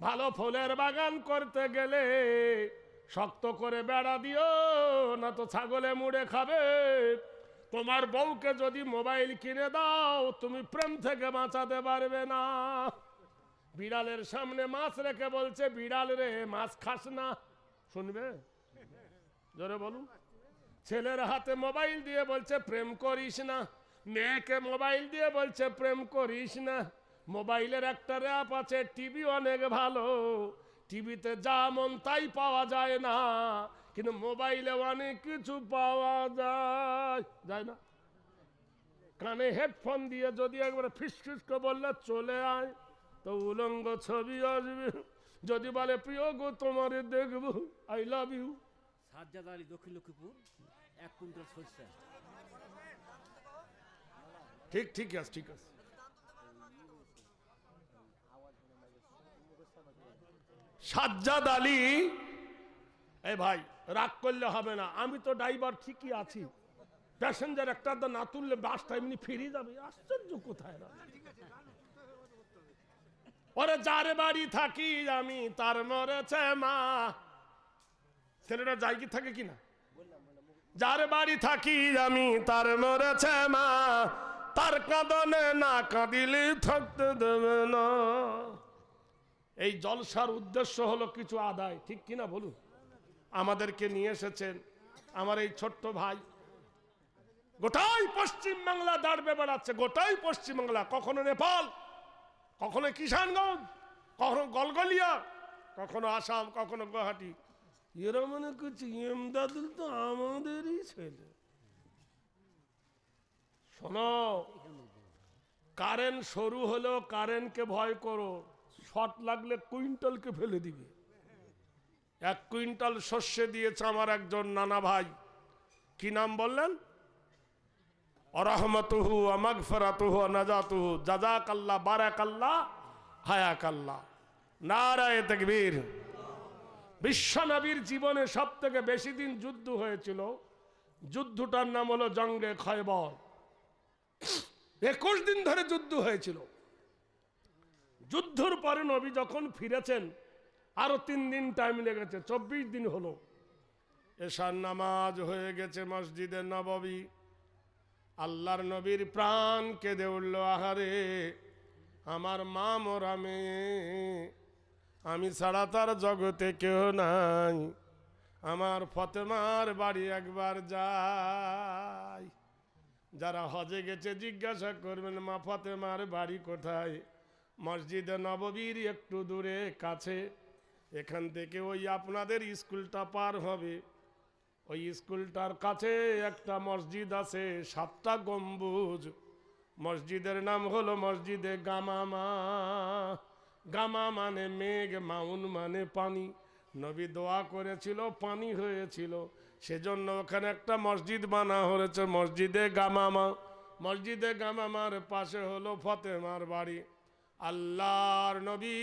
ভালো ফুলের বাগান করতে গেলে শক্ত করে বেড়া দিও, না তো ছাগলে মুড়ে খাবে। তোমার বউকে যদি মোবাইল কিনে দাও, তুমি প্রেম থেকে বাঁচাতে পারবে না। বিড়ালের সামনে মাছ রেখে বলছে, বিড়াল রে, মাছ খাস না। শুনবে? জোরে বলুন। ছেলের হাতে মোবাইল দিয়ে বলছে, প্রেম করিস না। মেয়েকে মোবাইল দিয়ে বলছে, প্রেম করিস না। মোবাইলের একটা র্যাপ আছে টিভি অনেক ভালো। টিভিতে যা মন তাই পাওয়া যায় না কিন্তু মোবাইলে অনেক কিছু পাওয়া যায়। যায় না? কানে হেডফোন দিয়ে যদি একবার ফিস করে বললে চলে আয় তো উলঙ্গ ছবি আসবে। যদি বলে প্রিয় গো তোমার দেখব I love you Sajjad Ali Dakshin Lakshmipur এক কুইন্টাল সরষা। ঠিক ঠিক আছে ঠিক আছে। সাজ্জাদ আলী। এ ভাই, রাগ করলে হবে না। আমি তো ড্রাইভার ঠিকই আছি। প্যাসেঞ্জার একটা না তুললে বাসটা এমনি ফিরে যাবে। আশ্চর্য কোথায় না ওরে যার বাড়ি থাকি আমি, তার মরেছে মা। ছেলেটা কি থাকে কিনা? যার বাড়ি থাকি আমি, তার মরেছে মা। তার কাঁদনে না কাঁদিলে থাকতে দেবে না। এই জলসার উদ্দেশ্য হলো কিছু আদায়, ঠিক কিনা বলুন? আমাদেরকে নিয়ে এসেছেন আমার এই ছোট্ট ভাই। গোটাই পশ্চিম বাংলা দাঁড়বে বেড়াচ্ছে, গোটাই পশ্চিম বাংলা। কখনো নেপাল, কখনো কিষানগঞ্জ, কখনো গলগলিয়া, কখনো আসাম, কখনো গুয়াহাটি। এরা মনে করছে এমদাদুল তো আমাদেরই ছেলে। শোনো কারেন্ট সরু হলেও কারেন্টকে ভয় করো। শর্ট লাগলে কুইন্টালকে ফেলে দিবে। এক কুইন্টাল শস্যে দিয়েছে আমার একজন নানা ভাই। কি নাম বললেন? অরহমতুহু আমাগফরাতুহু নাজাতুহু। জাজাকাল্লাহ বারাকাল্লাহ, হায়াকাল্লাহ। নারায়ে তাকবীর। বিশ্বনবীর জীবনে সব থেকে বেশি দিন যুদ্ধ হয়েছিল। যুদ্ধটার নাম হলো জঙ্গে খয়বর। একুশ দিন ধরে যুদ্ধ হয়েছিল। যুদ্ধর পরে নবী যখন ফিরেছেন, আরও তিন দিন টাইম লেগেছে, চব্বিশ দিন হলো। এশার নামাজ হয়ে গেছে মসজিদে নববী। আল্লাহর নবীর প্রাণ কেঁদে উঠল, আহারে, আমার মা মোরা মেয়ে, আমি ছাড়া তার জগতে কেউ নাই। আমার ফতেমার বাড়ি একবার যাই। যারা হজে গেছে, জিজ্ঞাসা করবেন, মা ফতেমার বাড়ি কোথায়? মসজিদে নববীর একটু দূরে, কাছে। এখান থেকে ওই আপনাদের স্কুলটা পার হবে। ওই স্কুলটার কাছে একটা মসজিদ আছে, সাতটা গম্বুজ। মসজিদের নাম হলো মসজিদে গামামা। গামা মানে মেঘ, মাউন মানে পানি। নবী দোয়া করেছিল, পানি হয়েছিল। সেজন্য ওখানে একটা মসজিদ বানা হয়েছে, মসজিদে গামামা। মসজিদে গামামার পাশে হলো ফতেমার বাড়ি। আল্লাহর নবী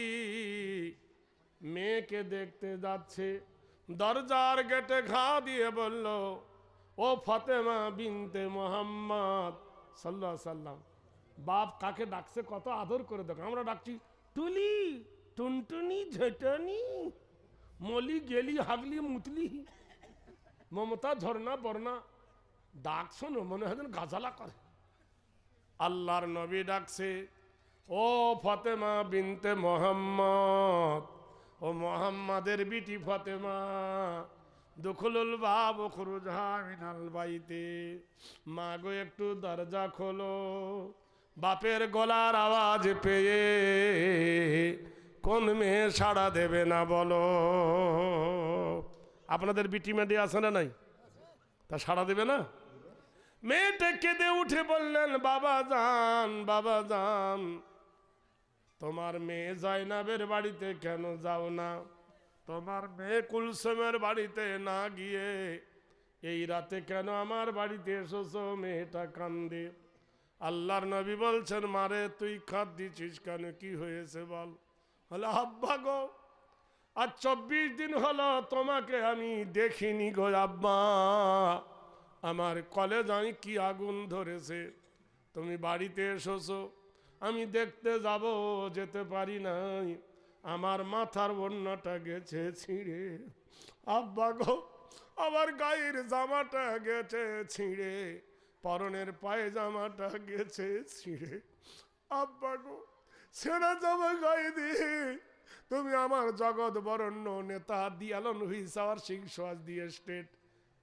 মেয়েকে দেখতে যাচ্ছে। দরজার গেটে ঘা দিয়ে বলল, ও ফতেমা বিনতে মোহাম্মদ সাল্লাহ সাল্লাম, বাপ কাকে ডাকছে কত আদর করে দেখো। আমরা ডাকছি, টুলি, টুনটুনি, ঝেটনি, মলি, গেলি, হাগলি, মুতলি, মমতা, ঝর্ণা, বর্ণা, ডাক শোনো, মনে হয় গাজালা করে। আল্লাহর নবী ডাকছে ও ফতেমা বিনতে মোহাম্মদ, ও মোহাম্মদের বিটি ফতেমা, দুখলুল বাব খুরুজা মিনাল বাইতে। মা গো একটু দরজা খোলো, বাপের গলার আওয়াজ পেয়ে কোন মেয়ে সাড়া দেবে না বলো। আপনাদের বিটি মেডি আছে না নাই? তা সাড়া দেবে না? মেয়েটা কেঁদে উঠে বললেন, বাবা যান বাবা যান। তোমার মেয়ে জয়নাবের বাড়িতে কেন যাও না? তোমার মেয়ে কুলসুমের বাড়িতে না গিয়ে এই রাতে কেন আমার বাড়িতে এসেছ? মেয়েটা কান্দে। আল্লাহর নবী বলছেন, মারে, তুই খাদ দিছিস কেন? কি হয়েছে বল? হলো আব্বা গো আর চব্বিশ দিন হলো তোমাকে আমি দেখিনি গো আব্বা। আমার কলেজ আমি কি আগুন ধরেছে? তুমি বাড়িতে এসেছ? আমি দেখতে যাব, যেতে পারি নাই। আমার মাথার বন্যাটা গেছে ছিঁড়ে। আব্বা গো, আমার গায়ের জামাটা গেছে ছিঁড়ে। পরনের পায়জামাটা গেছে ছিঁড়ে। আব্বা গো, ছেঁড়া জামা গায়ে দিয়ে তুমি আমার জগৎ বরণ্য নেতা, দিয়ালন হুইসাওয়ার সিং সোয়াজ দিয়ে স্টেট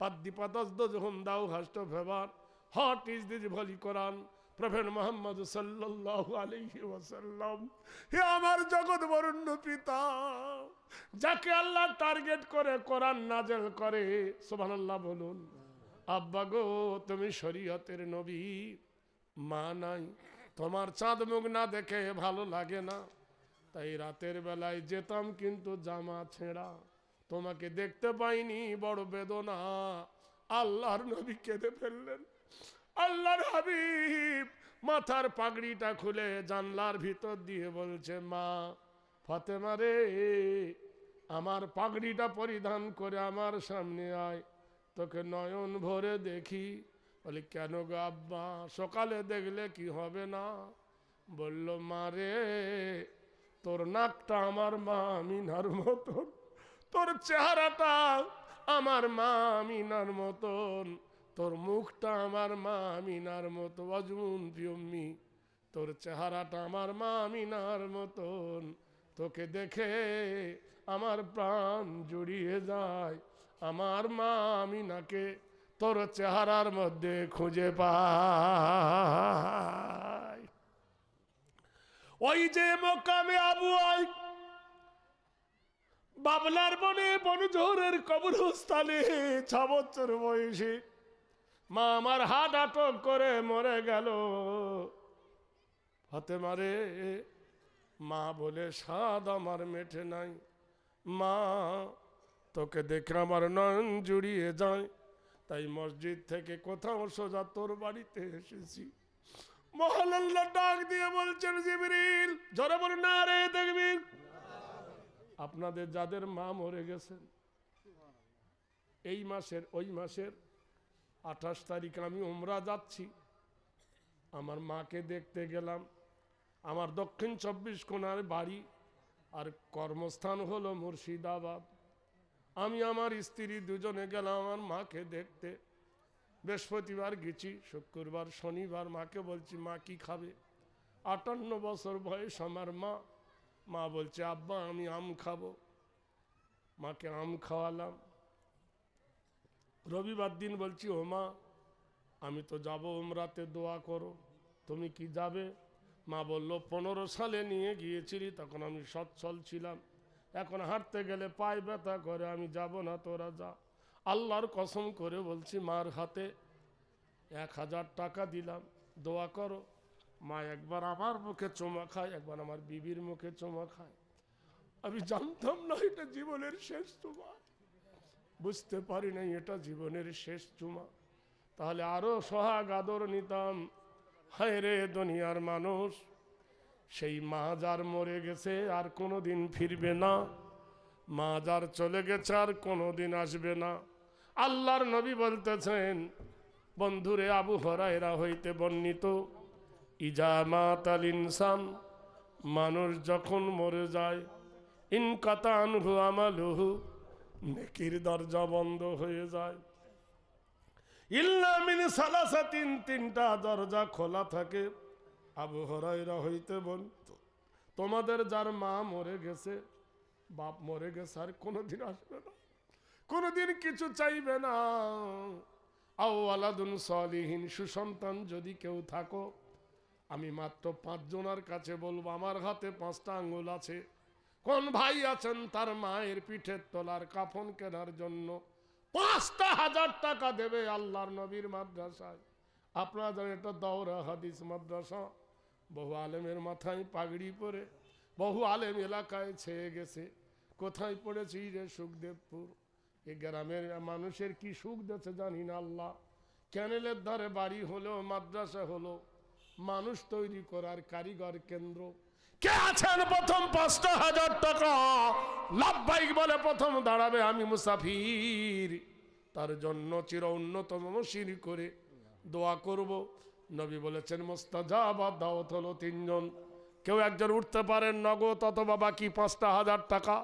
পাদ্দি পাতস্দ যখন দাও হাস্ট ফেভার হট ইজ দিস ভলি কোরআন প্রফেট মোহাম্মদ সাল্লাল্লাহু আলাইহি ওয়াসাল্লাম। হে আমার জগৎ বরণ্য পিতা, যাকে আল্লাহ টার্গেট করে কোরআন নাজেল করে, সুবহানাল্লাহ বলুন, আব্বা গো, তুমি শরীয়তের নবী, মা নাই, তোমার চাঁদ মুখ না দেখে ভালো লাগে না। তাই রাতের বেলায় যেতাম কিন্তু জামা ছেঁড়া, তোমাকে দেখতে পাইনি, বড় বেদনা। আল্লাহর নবী কেঁদে ফেললেন। আল্লাহর হাবিব মাথার পাগড়িটা খুলে জানলার ভিতর দিয়ে বলছে, মা, ফাতেমা রে, আমার পাগড়িটা পরিধান করে আমার সামনে আয়, তোকে নয়ন ভরে দেখি। বলি, কেন গো আব্বা, সকালে দেখলে কি হবে না? বলল, মা রে, তোর নাকটা আমার মা মিনার মতন, তোর চেহারাটা আমার মা মিনার মতন তোর মুখটা আমার মা মিনার মতো, অজমুন প্রিয়ম্মি তোর চেহারাটা আমার মা মিনার মতন। তোকে দেখে আমার প্রাণ জুড়িয়ে যায়। আমার মা মিনাকে তোর চেহারার মধ্যে খুঁজে পায়। ওই যে মোকামে আবু আই, বাবলার বনে বনঝোরের কবরস্থানে ছ বছর বয়সে মা আমার হাত আটক করে মরে গেল। হাতে মারে মা বলে, স্বাদ আমার মেঠে নাই। মা, তোকে দেখে আমার নয়ন জুড়িয়ে যায়। তাই মসজিদ থেকে কোথাও সোজা তোর বাড়িতে এসেছি। মহানাল্লাহ ডাক দিয়ে বলছেন, জিবরিল, জোরে বলুন, না রে, দেখবি? আপনাদের যাদের মা মরে গেছেন, এই মাসের, ওই মাসের আঠাশ তারিখ আমি উমরা যাচ্ছি। আমার মাকে দেখতে গেলাম। আমার দক্ষিণ চব্বিশ কোনার বাড়ি। আর কর্মস্থান হলো মুর্শিদাবাদ। আমি আমার স্ত্রী দুজনে গেলাম আমার মাকে দেখতে। বৃহস্পতিবার গেছি, শুক্রবার, শনিবার মাকে বলছি, মা কি খাবে? আটান্ন বছর বয়স আমার মা। মা বলছে, আব্বা, আমি আম খাব। মাকে আম খাওয়ালাম। রবিবার দিন বলছি ও মা আমি তো যাব উমরাতে, দোয়া করো। তুমি কি যাবে? মা বলল, পনেরো সালে নিয়ে গিয়েছিলি, তখন আমি সচ্ছল ছিলাম। এখন হাঁটতে গেলে পায়ে ব্যথা করে, আমি যাব না, তোরা যা। আল্লাহর কসম করে বলছি, মার হাতে এক হাজার টাকা দিলাম, দোয়া করো। মা একবার আমার মুখে চুমা খায়, একবার আমার বিবির মুখে চুমা খায়। আমি জানতাম না, এটা জীবনের শেষ চুমা বুঝতে পারি নাই, এটা জীবনের শেষ চুমা তাহলে আরও সোহাগ আদর নিতাম। হায় রে দুনিয়ার মানুষ, সেই মা যার মরে গেছে, আর কোনো দিন ফিরবে না। মা যার চলে গেছে, আর কোনো দিন আসবে না। আল্লাহর নবী বলতেছেন, বন্ধুরে আবু হরাইরা হইতে বর্ণিত ইজামাত আল ইনসান, মানুষ যখন মরে যায় ইনকাতানহু আমালুহু নেকির দরজা বন্ধ হয়ে যায়। ইল্লা মিন সালাসাতিন তিনটা দরজা খোলা থাকে। আবু হরাইরা হইতে বলত, তোমাদের যার মা মরে গেছে, বাপ মরে গেছে, আর কোনোদিন আসবে না। কোনোদিন কিছু চাইবে না। আও আলাদুন সলিহীন, সুসন্তান যদি কেউ থাকো, আমি মাত্র পাঁচজনের কাছে বলব, আমার হাতে পাঁচটা আঙ্গুল আছে। কোন ভাই আছেন তার মায়ের পিঠের তলার কাফন কেনার জন্য? পাঁচটা হাজার টাকা দেবে আল্লাহর নবীর মাদ্রাসায়। আপনারা জানেন এটা দৌরা হাদিস মাদ্রাসা। বহু আলেমের মাথায় পাগড়ি পরে, বহু আলেম এলাকায় ছেয়ে গেছে। কোথায় পড়েছি রে সুখদেবপুর? এই গ্রামের মানুষের কি সুখ দিয়েছে জানি না আল্লাহ। ক্যানেলের ধারে বাড়ি হলো, মাদ্রাসা হলো। মানুষ তৈরি করার কারিগর কেন্দ্র। কে আছেন? প্রথম পাঁচটা হাজার টাকা। লাভবাইক বলে প্রথম দাঁড়াবে আমি মুসাফির। তার জন্য চির উন্নতম মসির করে দোয়া করব। নবী বলেছেন মোস্তাজাবাদ দাওয়াত হলো তিনজন। কেউ একজন উঠতে পারেন নগদ অথবা বাকি পাঁচটা হাজার টাকা।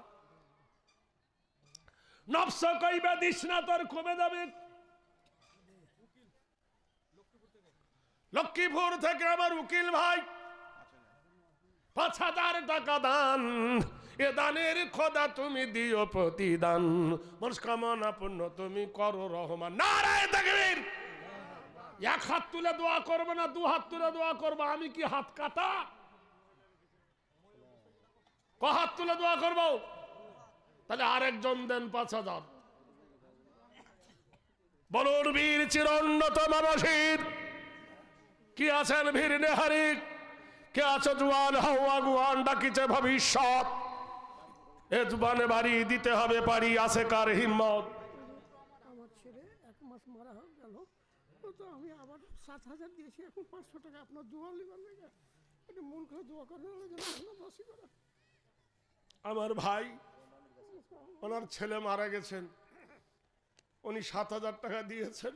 নবস কইবে, দিস না, তোর কমে যাবে। লক্ষ্মীপুর থেকে আমার উকিল ভাই পাঁচ হাজার টাকা দান। এ দানের খোদা তুমি দিও প্রতিদান। মনস্কামনা পূর্ণ তুমি করো রহমান। নারায় তাকবীর। এক হাত তুলে দোয়া করবে না, দু হাত তুলে দোয়া করব, আমি কি হাত কাটা? ক হাত তুলে দোয়া করব? তাহলে আরেকজন দেন পাঁচ হাজার। বলুন, বীর চিরন্নত মানসীর। কি আছেন ভীর নেহারিক? কে আছে জুয়ান? হাওয়া গুয়ান ডাকিছে ভবিষ্যৎ। এ জুবানে বাড়ি দিতে হবে পারি আছে কার হিম্মত? পাঁচশো টাকা আপনার মন আমার ভাই ওনার ছেলে মারা গেছেন। উনি সাত হাজার টাকা দিয়েছেন।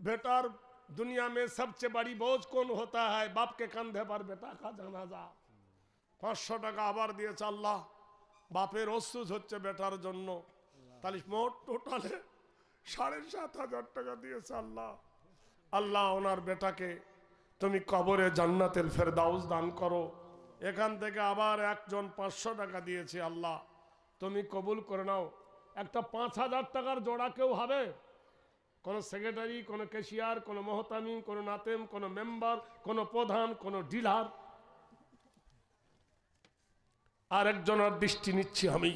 বেটার दुनिया में सबसे बड़ी बोझ कौन होता है बाप के कंधे पर बेटा का জানাজা পাঁচশো টাকা আবার দিয়েছে আল্লাহ বাপের অসুস হচ্ছে বেটার জন্য তাহলে মোট টোটালে সাড়ে সাত হাজার টাকা দিয়েছে আল্লাহ আল্লাহ ওনার বেটাকে তুমি কবরে জান্নাতের ফেরদাউস দান করো এখান থেকে আবার একজন পাঁচশো টাকা দিয়েছে আল্লাহ তুমি কবুল করে নাও একটা পাঁচ হাজার টাকার জোড়া কেউ হবে কোনো সেক্রেটারি কোনো ক্যাশিয়ার কোনো মহতামি কোনো নাতেম কোনো মেম্বার কোনো প্রধান কোনো ডিলার। আর একজনের দৃষ্টি নিচ্ছি আমি।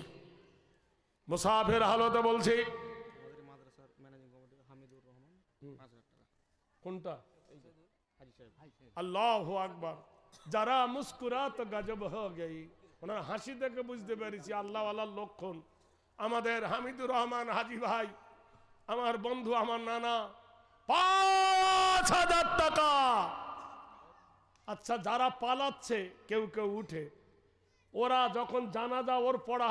মুসাফের হালতে বলছি। আমাদের মাদ্রাসার ম্যানেজিং কমিটি হামিদুর রহমান পাঁচ হাজার টাকা। কোনটা? হাজি সাহেব। আল্লাহ আকবার। যারা মুস্কুরাত গজব হয়ে গেই ওনার হাসি দেখে বুঝতে পেরেছি আল্লাহ আল্লাহর লক্ষণ। আমাদের হামিদুর রহমান হাজি ভাই আমার বন্ধু, আমার নানা, পাঁচ হাজার টাকা। আচ্ছা যারা পালাচ্ছে, কেউ কেউ উঠে, ওরা যখন জানাজা ওর পড়া